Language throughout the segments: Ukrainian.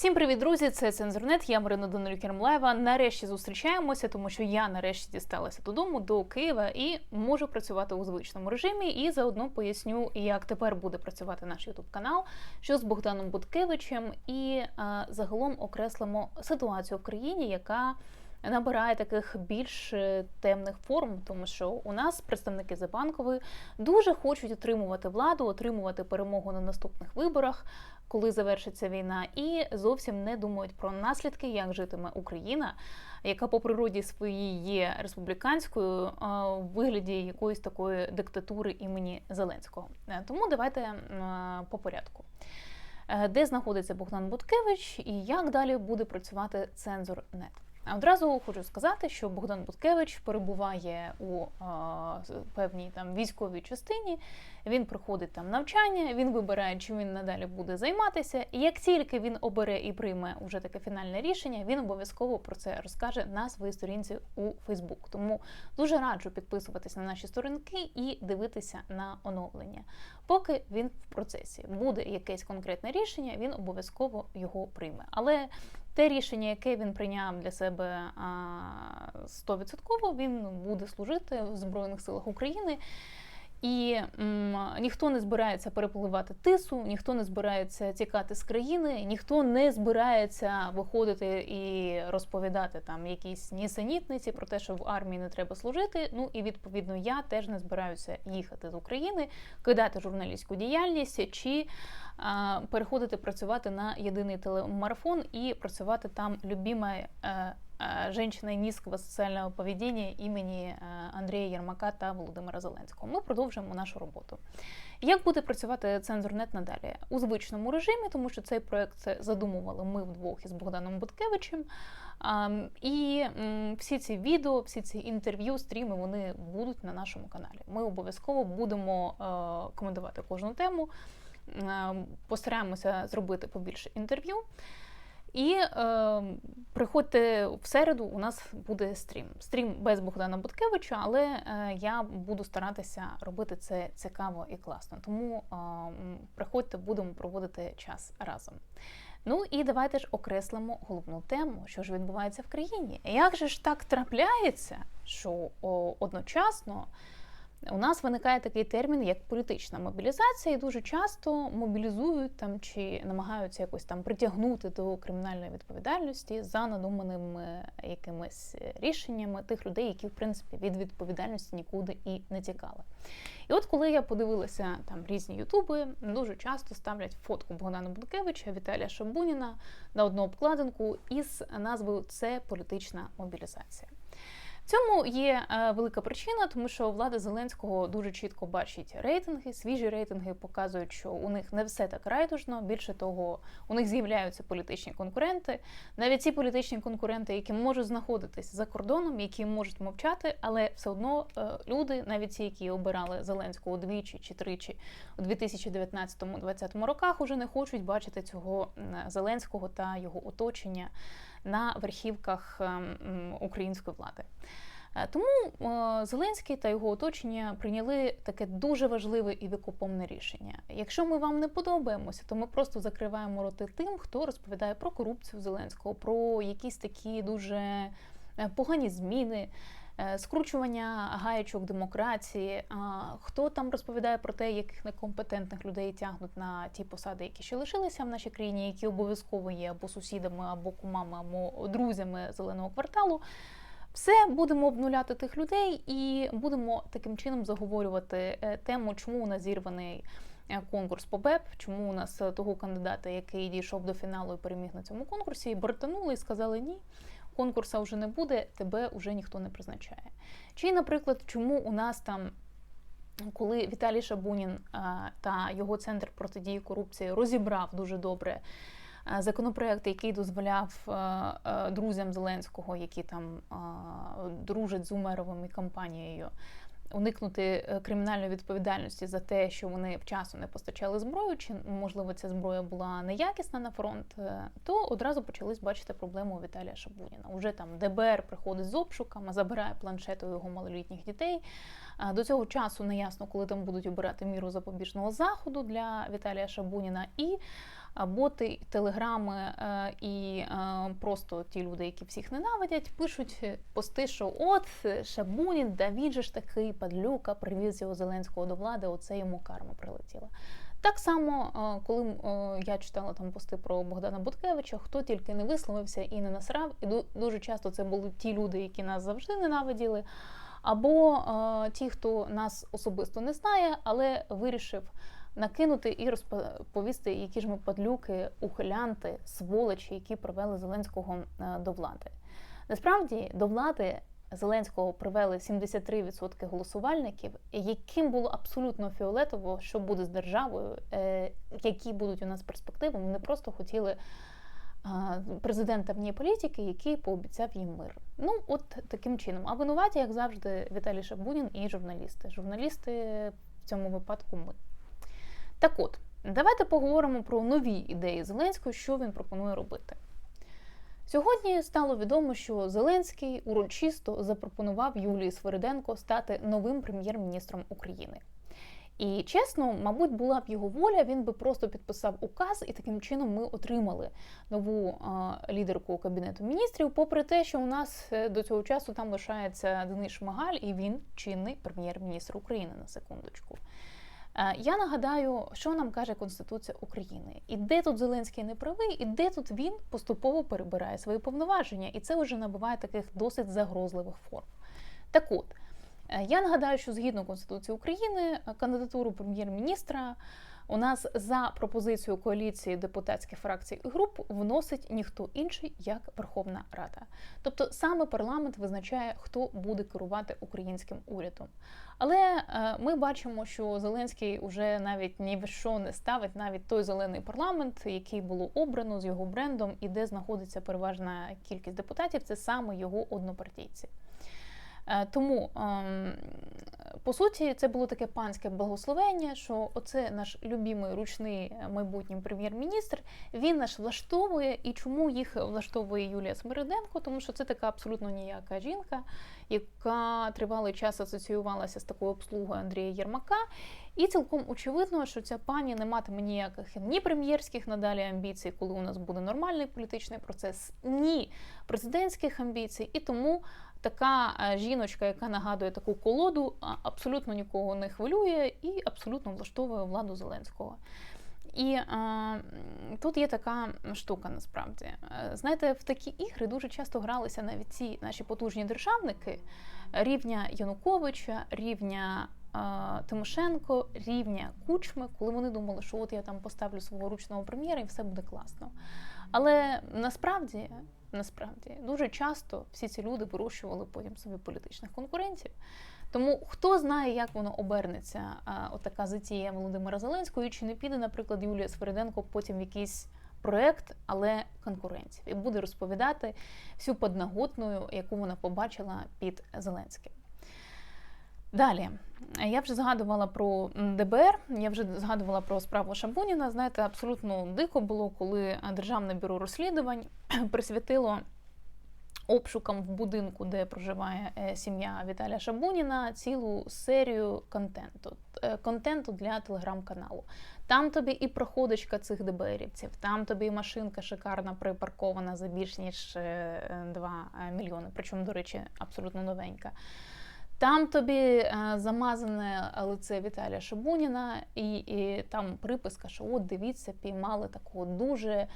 Всім привіт, друзі! Це Цензурнет. Я Марина Данилюк Кермлаєва. Нарешті зустрічаємося, тому що я нарешті дісталася додому до Києва і можу працювати у звичному режимі. І заодно поясню, як тепер буде працювати наш Ютуб канал, що з Богданом Буткевичем, і а, загалом окреслимо ситуацію в країні, яка набирає таких більш е, темних форм, тому що у нас представники Забанкової дуже хочуть отримувати владу, отримувати перемогу на наступних виборах, коли завершиться війна, і зовсім не думають про наслідки, як житиме Україна, яка по природі своїй є республіканською в вигляді якоїсь такої диктатури імені Зеленського. Е, Тому давайте по порядку. Е, Де знаходиться Богдан Буткевич і як далі буде працювати цензор нет? А Одразу хочу сказати, що Богдан Буткевич перебуває у а, певній там військовій частині. Він проходить там навчання, він вибирає, чим він надалі буде займатися. І як тільки він обере і прийме уже таке фінальне рішення, він обов'язково про це розкаже на своїй сторінці у Фейсбук. Тому дуже раджу підписуватися на наші сторінки і дивитися на оновлення. Поки він в процесі буде якесь конкретне рішення, він обов'язково його прийме. Але те рішення, яке він прийняв для себе стовідсотково, він буде служити в Збройних силах України. І м, ніхто не збирається перепливати тису, ніхто не збирається тікати з країни, ніхто не збирається виходити і розповідати там якісь нісенітниці про те, що в армії не треба служити. Ну і відповідно я теж не збираюся їхати з України, кидати журналістську діяльність чи а, переходити працювати на єдиний телемарафон і працювати там любимая е, е, женщина низкого соціального поведіння імені е, Андрія Єрмака та Володимира Зеленського. Ми продовжуємо нашу роботу. Як буде працювати цензурнет надалі? У звичному режимі, тому що цей проект задумували ми вдвох із Богданом Буткевичем. І всі ці відео, всі ці інтерв'ю, стріми вони будуть на нашому каналі. Ми обов'язково будемо е, коментувати кожну тему. Постараємося зробити побільше інтерв'ю. І е, приходьте в середу, у нас буде стрім. Стрім без Богдана Буткевича, але е, я буду старатися робити це цікаво і класно. Тому е, приходьте, будемо проводити час разом. Ну і давайте ж окреслимо головну тему, що ж відбувається в країні. Як же ж так трапляється, що о, одночасно у нас виникає такий термін, як політична мобілізація, і дуже часто мобілізують там чи намагаються якось там притягнути до кримінальної відповідальності за надуманими якимись рішеннями тих людей, які в принципі від відповідальності нікуди і не тікали. І от коли я подивилася там різні ютуби, дуже часто ставлять фотку Богдана Буткевича, Віталія Шабуніна на одну обкладинку із назвою Це політична мобілізація. Цьому є е, велика причина, тому що влада Зеленського дуже чітко бачить рейтинги. Свіжі рейтинги показують, що у них не все так райдужно. Більше того, у них з'являються політичні конкуренти. Навіть ці політичні конкуренти, які можуть знаходитись за кордоном, які можуть мовчати, але все одно е, люди, навіть ті, які обирали Зеленського двічі чи тричі у 2019-2020 роках, уже не хочуть бачити цього Зеленського та його оточення на верхівках ем, української влади. Е, Тому е, Зеленський та його оточення прийняли таке дуже важливе і викупомне рішення. Якщо ми вам не подобаємося, то ми просто закриваємо роти тим, хто розповідає про корупцію Зеленського, про якісь такі дуже е, погані зміни. Скручування гаячок демократії, хто там розповідає про те, яких некомпетентних людей тягнуть на ті посади, які ще лишилися в нашій країні, які обов'язково є або сусідами, або кумами, або друзями зеленого кварталу. Все будемо обнуляти тих людей і будемо таким чином заговорювати е, тему, чому у нас зірваний е, конкурс по БЕП, чому у нас е, того кандидата, який дійшов до фіналу і переміг на цьому конкурсі, бортанули і сказали ні. Конкурса вже не буде, тебе вже ніхто не призначає. Чи, наприклад, чому у нас там, коли Віталій Шабунін та його центр протидії корупції розібрав дуже добре законопроект, який дозволяв а, а, друзям Зеленського, які там дружать з Умеровим і компанією, уникнути е, кримінальної відповідальності за те, що вони вчасно не постачали зброю, чи можливо ця зброя була неякісна на фронт, е, то одразу почались бачити проблему у Віталія Шабуніна. Уже там ДБР приходить з обшуками, забирає планшети у його малолітніх дітей. До цього часу не ясно, коли там будуть обирати міру запобіжного заходу для Віталія Шабуніна. І боти, телеграми е, і е, просто ті люди, які всіх ненавидять, пишуть пости, що от Шабунін, да він же ж такий падлюка, привіз його Зеленського до влади, оце йому карма прилетіла. Так само, е, коли я читала там пости про Богдана Буткевича, хто тільки не висловився і не насрав, і дуже часто це були ті люди, які нас завжди ненавиділи, або ті, хто нас особисто не знає, але вирішив накинути і розповісти, які ж ми падлюки, ухилянти, сволочі, які привели Зеленського е, до влади. Насправді до влади Зеленського привели 73% голосувальників, яким було абсолютно фіолетово, що буде з державою, е, які будуть у нас перспективи. Вони просто хотіли е, президента вні політики, який пообіцяв їм мир. Ну, от таким чином. А винуваті, як завжди, Віталій Шабунін і журналісти. Журналісти в цьому випадку ми. Так от, давайте поговоримо про нові ідеї Зеленського, що він пропонує робити. Сьогодні стало відомо, що Зеленський урочисто запропонував Юлії Свириденко стати новим прем'єр-міністром України. І чесно, мабуть, була б його воля, він би просто підписав указ, і таким чином ми отримали нову лідерку кабінету міністрів. Попри те, що у нас е, до цього часу там лишається Денис Шмигаль, і він чинний прем'єр-міністр України на секундочку. Е, Я нагадаю, що нам каже Конституція України, і де тут Зеленський не правий, і де тут він поступово перебирає свої повноваження, і це вже набуває таких досить загрозливих форм. Так от, е, я нагадаю, що згідно Конституції України е, кандидатуру прем'єр-міністра у нас за пропозицією коаліції депутатських фракцій і груп вносить ніхто інший, як Верховна Рада. Тобто саме парламент визначає, хто буде керувати українським урядом. Але е, ми бачимо, що Зеленський уже навіть ні в що не ставить навіть той зелений парламент, який було обрано з його брендом, і де знаходиться переважна кількість депутатів, це саме його однопартійці. Е, Тому, ем, по суті, це було таке панське благословення, що оце наш любимий ручний майбутній прем'єр-міністр. Він нас влаштовує. І чому їх влаштовує Юлія Смириденко? Тому що це така абсолютно ніяка жінка, яка тривалий час асоціювалася з такою обслугою Андрія Єрмака. І цілком очевидно, що ця пані не матиме ніяких ні прем'єрських надалі амбіцій, коли у нас буде нормальний політичний процес, ні президентських амбіцій. І тому така е, жіночка, яка нагадує таку колоду, абсолютно нікого не хвилює і абсолютно влаштовує владу Зеленського. І е, тут є така штука насправді. Е, Знаєте, в такі ігри дуже часто гралися навіть ці наші потужні державники рівня Януковича, рівня е, Тимошенко, рівня Кучми, коли вони думали, що от я там поставлю свого ручного прем'єра і все буде класно. Але насправді, насправді дуже часто всі ці люди вирощували потім собі політичних конкурентів. Тому хто знає, як воно обернеться, отака затія Володимира Зеленського, чи не піде, наприклад, Юлія Свериденко потім в якийсь проект, але конкурентів, і буде розповідати всю подноготну, яку вона побачила під Зеленським. Далі, я вже згадувала про ДБР, я вже згадувала про справу Шабуніна. Знаєте, абсолютно дико було, коли Державне бюро розслідувань присвятило обшукам в будинку, де проживає е, сім'я Віталія Шабуніна, цілу серію контенту. Е, Контенту для телеграм-каналу. Там тобі і проходочка цих ДБРівців, там тобі і машинка шикарна припаркована за більш ніж 2 мільйони. Причому, до речі, абсолютно новенька. Там тобі е, замазане лице Віталія Шабуніна, і, і там приписка, що от дивіться, піймали такого дуже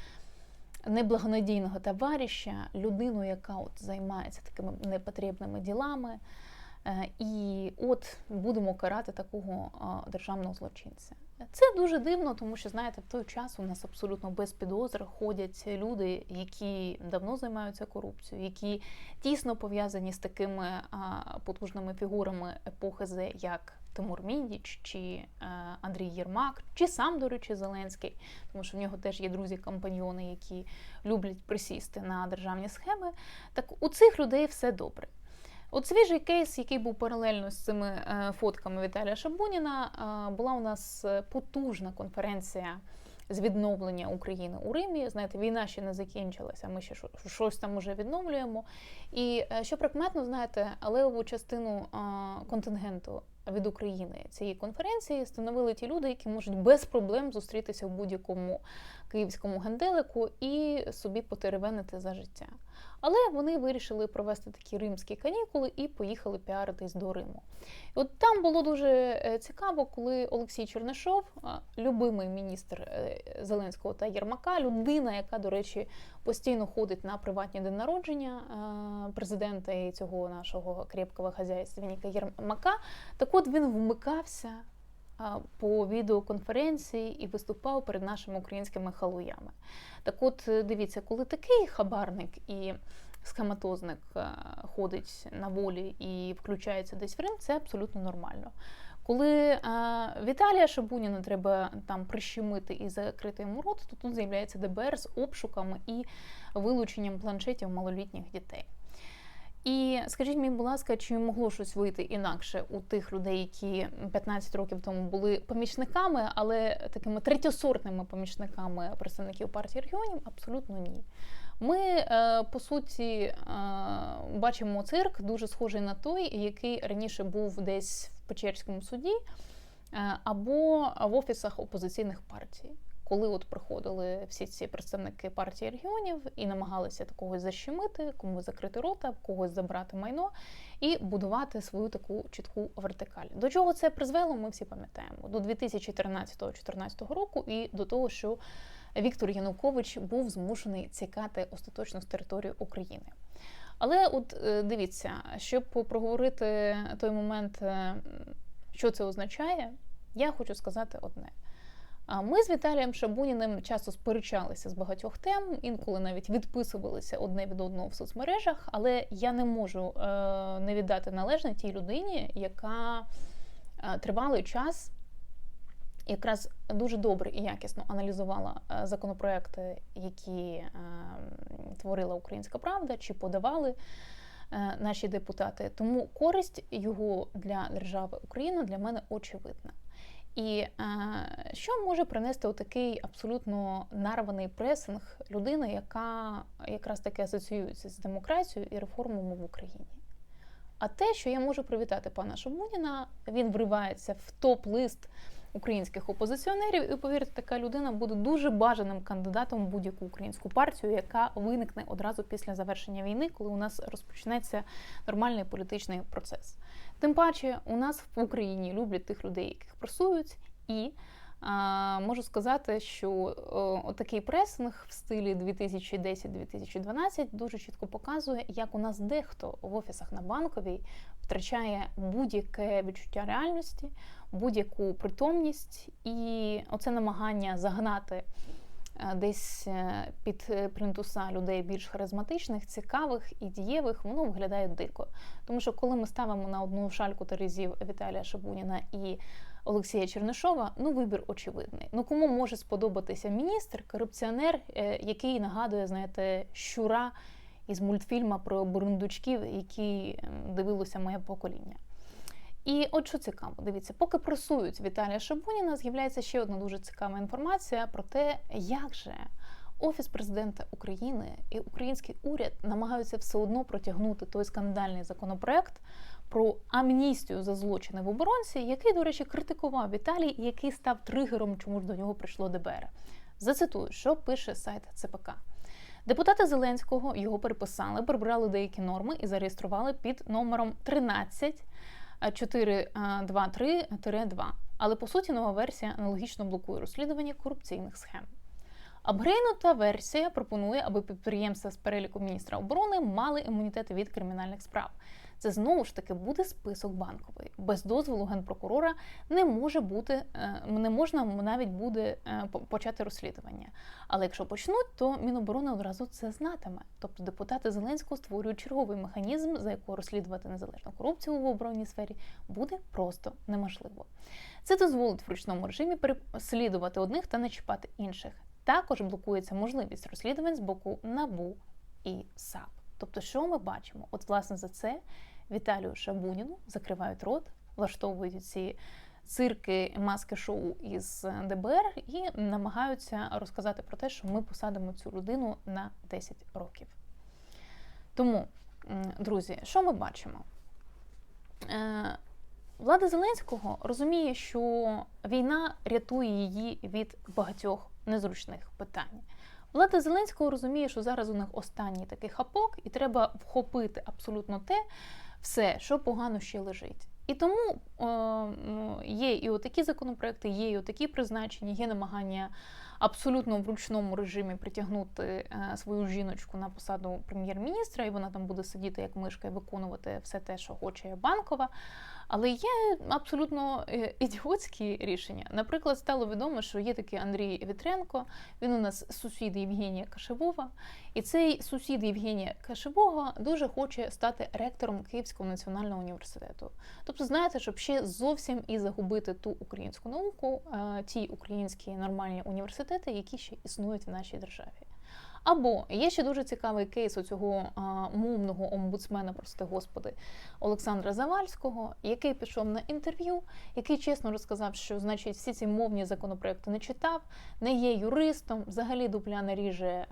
неблагонадійного товариша, людину, яка от займається такими непотрібними ділами. Е, І от будемо карати такого державного злочинця. Це дуже дивно, тому що знаєте, в той час у нас абсолютно без підозр ходять люди, які давно займаються корупцією, які тісно пов'язані з такими потужними фігурами епохи З, як Тимур Міндіч, чи е, Андрій Єрмак, чи сам, до речі, Зеленський, тому що в нього теж є друзі-компаньйони, які люблять присісти на державні схеми. Так у цих людей все добре. От свіжий кейс, який був паралельно з цими е, фотками Віталія Шабуніна, е, була у нас потужна конференція з відновлення України у Римі. Знаєте, війна ще не закінчилася, ми ще що- щось там уже відновлюємо. І що прикметно, знаєте, левову частину контингенту від України цієї конференції становили ті люди, які можуть без проблем зустрітися в будь-якому київському генделику і собі потеревенити за життя. Але вони вирішили провести такі римські канікули і поїхали піаритись до Риму. І от там було дуже е, цікаво, коли Олексій Чернишов, любимий міністр е, Зеленського та Єрмака, людина, яка, до речі, постійно ходить на приватні день народження е, президента і цього нашого крепкого хазяйственника Єрмака, так от він вмикався по відеоконференції і виступав перед нашими українськими халуями. Так от, е, дивіться, коли такий хабарник і схематозник е, ходить на волі і включається десь в Рим, це абсолютно нормально. Коли е, Віталія Шабуніна треба там прищемити і закрити йому рот, то тут з'являється ДБР з обшуками і вилученням планшетів малолітніх дітей. І скажіть мені, будь ласка, чи могло щось вийти інакше у тих людей, які 15 років тому були помічниками, але такими третьосортними помічниками представників партії регіонів? Абсолютно ні. Ми е, по суті е, бачимо цирк, дуже схожий на той, який раніше був десь в Печерському суді е, або в офісах опозиційних партій. Коли от приходили всі ці представники партії регіонів і намагалися такогось защемити, комусь закрити рота, когось забрати майно і будувати свою таку чітку вертикаль. До чого це призвело? Ми всі пам'ятаємо до 2013-2014 року і до того, що Віктор Янукович був змушений цікати остаточно з території України. Але от е, дивіться, щоб проговорити той момент, е, що це означає, я хочу сказати одне. А ми з Віталієм Шабуніним часто сперечалися з багатьох тем, інколи навіть відписувалися одне від одного в соцмережах, але я не можу е, не віддати належне тій людині, яка е, тривалий час якраз дуже добре і якісно аналізувала е, законопроекти, які творила Українська Правда, чи подавали наші депутати. Тому користь його для держави Україна для мене очевидна. І е, що може принести отакий абсолютно нарваний пресинг людини, яка якраз таки асоціюється з демократією і реформами в Україні? А те, що я можу привітати пана Шабуніна, він вривається в топ-лист українських опозиціонерів, і повірте, така людина буде дуже бажаним кандидатом в будь-яку українську партію, яка виникне одразу після завершення війни, коли у нас розпочнеться нормальний політичний процес. Тим паче, у нас в Україні люблять тих людей, яких просують, і а, можу сказати, що о, такий пресинг в стилі 2010-2012 дуже чітко показує, як у нас дехто в офісах на банковій втрачає будь-яке відчуття реальності, будь-яку притомність, і оце намагання загнати. Е, десь е, під принтуса людей більш харизматичних, цікавих і дієвих, воно виглядає дико. Тому що коли ми ставимо на одну шальку терезів Віталія Шабуніна і Олексія Чернишова, ну вибір очевидний. Ну кому може сподобатися міністр, корупціонер, е, який нагадує, знаєте, щура із мультфільма про бурундучків, які дивилося моє покоління. І от що цікаво, дивіться, поки просують Віталія Шабуніна, з'являється ще одна дуже цікава інформація про те, як же Офіс президента України і український уряд намагаються все одно протягнути той скандальний законопроект про амністію за злочини в оборонці, який, до речі, критикував Віталій, і який став тригером, чому ж до нього прийшло ДБР. Зацитую, що пише сайт ЦПК. Депутати Зеленського його переписали, прибрали деякі норми і зареєстрували під номером 13 423-2. Але по суті нова версія аналогічно блокує розслідування корупційних схем. Апгрейнута версія пропонує, аби підприємства з переліку міністра оборони мали імунітет від кримінальних справ. Це знову ж таки буде список банковий. Без дозволу генпрокурора не може бути, е, не можна навіть буде е, почати розслідування. Але якщо почнуть, то Міноборони одразу це знатиме. Тобто депутати Зеленського створюють черговий механізм, за якого розслідувати незалежну корупцію в оборонній сфері буде просто неможливо. Це дозволить в ручному режимі переслідувати одних та не чіпати інших. Також блокується можливість розслідувань з боку НАБУ і САП. Тобто, що ми бачимо? От, власне, за це Віталію Шабуніну закривають рот, влаштовують ці цирки, маски шоу із ДБР і намагаються розказати про те, що ми посадимо цю людину на 10 років. Тому, друзі, що ми бачимо? Е, Влада Зеленського розуміє, що війна рятує її від багатьох незручних питань. Влада Зеленського розуміє, що зараз у них останній такий хапок, і треба вхопити абсолютно те, все, що погано ще лежить. І тому е, є і отакі законопроекти, є і отакі призначення, є намагання абсолютно в ручному режимі притягнути е, свою жіночку на посаду прем'єр-міністра, і вона там буде сидіти як мишка і виконувати все те, що хоче банкова. Але є абсолютно е, ідіотські рішення. Наприклад, стало відомо, що є такий Андрій Вітренко, він у нас сусід Євгенія Кашевова, і цей сусід Євгенія Кашевого дуже хоче стати ректором Київського національного університету. Тобто, знаєте, щоб ще зовсім і загубити ту українську науку, е, ті українські нормальні університети, які ще існують в нашій державі. Або є ще дуже цікавий кейс оцього а, мовного омбудсмена, прости господи, Олександра Завальського, який пішов на інтерв'ю, який чесно розказав, що значить всі ці мовні законопроекти не читав, не є юристом, взагалі дупля не ріже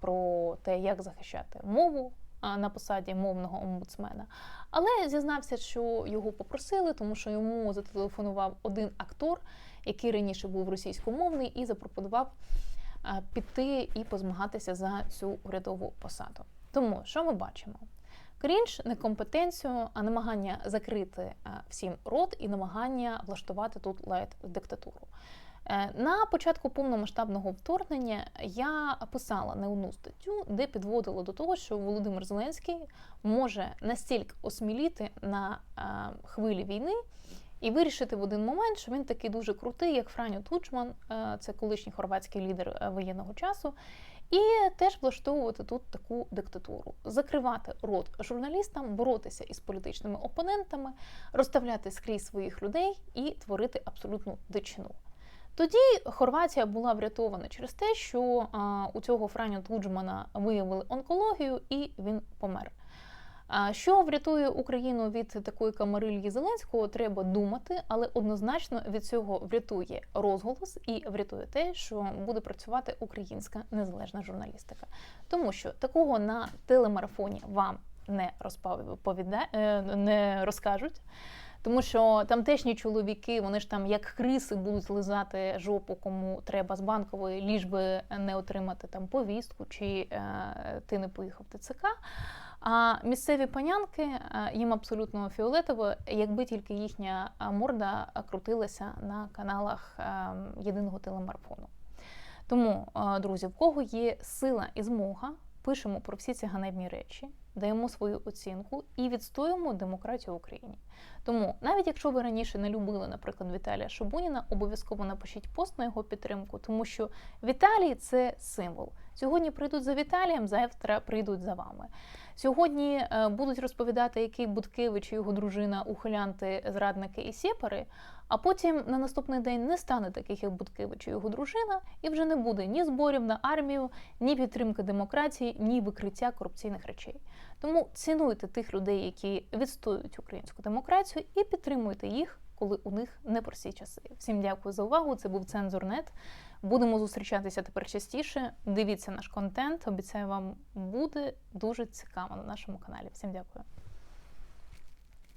про те, як захищати мову на посаді мовного омбудсмена. Але зізнався, що його попросили, тому що йому зателефонував один актор, який раніше був російськомовний, і запропонував піти і позмагатися за цю урядову посаду. Тому що ми бачимо? Крінж, некомпетенцію, а намагання закрити всім рот і намагання влаштувати тут лайт диктатуру. Е, На початку повномасштабного вторгнення я писала не одну статтю, де підводила до того, що Володимир Зеленський може настільки осміліти на е, хвилі війни і вирішити в один момент, що він такий дуже крутий, як Франю Тучман, е, це колишній хорватський лідер е, воєнного часу. І теж влаштовувати тут таку диктатуру, закривати рот журналістам, боротися із політичними опонентами, розставляти скрізь своїх людей і творити абсолютну дичину. Тоді Хорватія була врятована через те, що у цього Франю Туджмана виявили онкологію, і він помер. Що врятує Україну від такої камарильї Зеленського, треба думати, але однозначно від цього врятує розголос і врятує те, що буде працювати українська незалежна журналістика. Тому що такого на телемарафоні вам не розповіда... е, не розкажуть. Тому що тамтешні чоловіки, вони ж там як криси будуть лизати жопу, кому треба з банкової, ліж би не отримати там повістку, чи е, ти не поїхав в ТЦК. А місцеві панянки е, їм абсолютно фіолетово, якби тільки їхня е, морда крутилася на каналах е, єдиного телемарафону. Тому, друзі, в кого є сила і змога, пишемо про всі ці ганебні речі, даємо свою оцінку і відстоюємо демократію в Україні. Тому, навіть якщо ви раніше не любили, наприклад, Віталія Шабуніна, обов'язково напишіть пост на його підтримку, тому що Віталій це символ. Сьогодні прийдуть за Віталієм, завтра прийдуть за вами. Сьогодні е, будуть розповідати, який Буткевич і його дружина ухилянти, зрадники і сєпари, а потім на наступний день не стане таких, як Буткевич і його дружина, і вже не буде ні зборів на армію, ні підтримки демократії, ні викриття корупційних речей. Тому цінуйте тих людей, які відстоюють українську демократію, і підтримуйте їх, коли у них непрості часи. Всім дякую за увагу. Це був Цензурнет. Будемо зустрічатися тепер частіше. Дивіться наш контент. Обіцяю, вам буде дуже цікаво на нашому каналі. Всім дякую.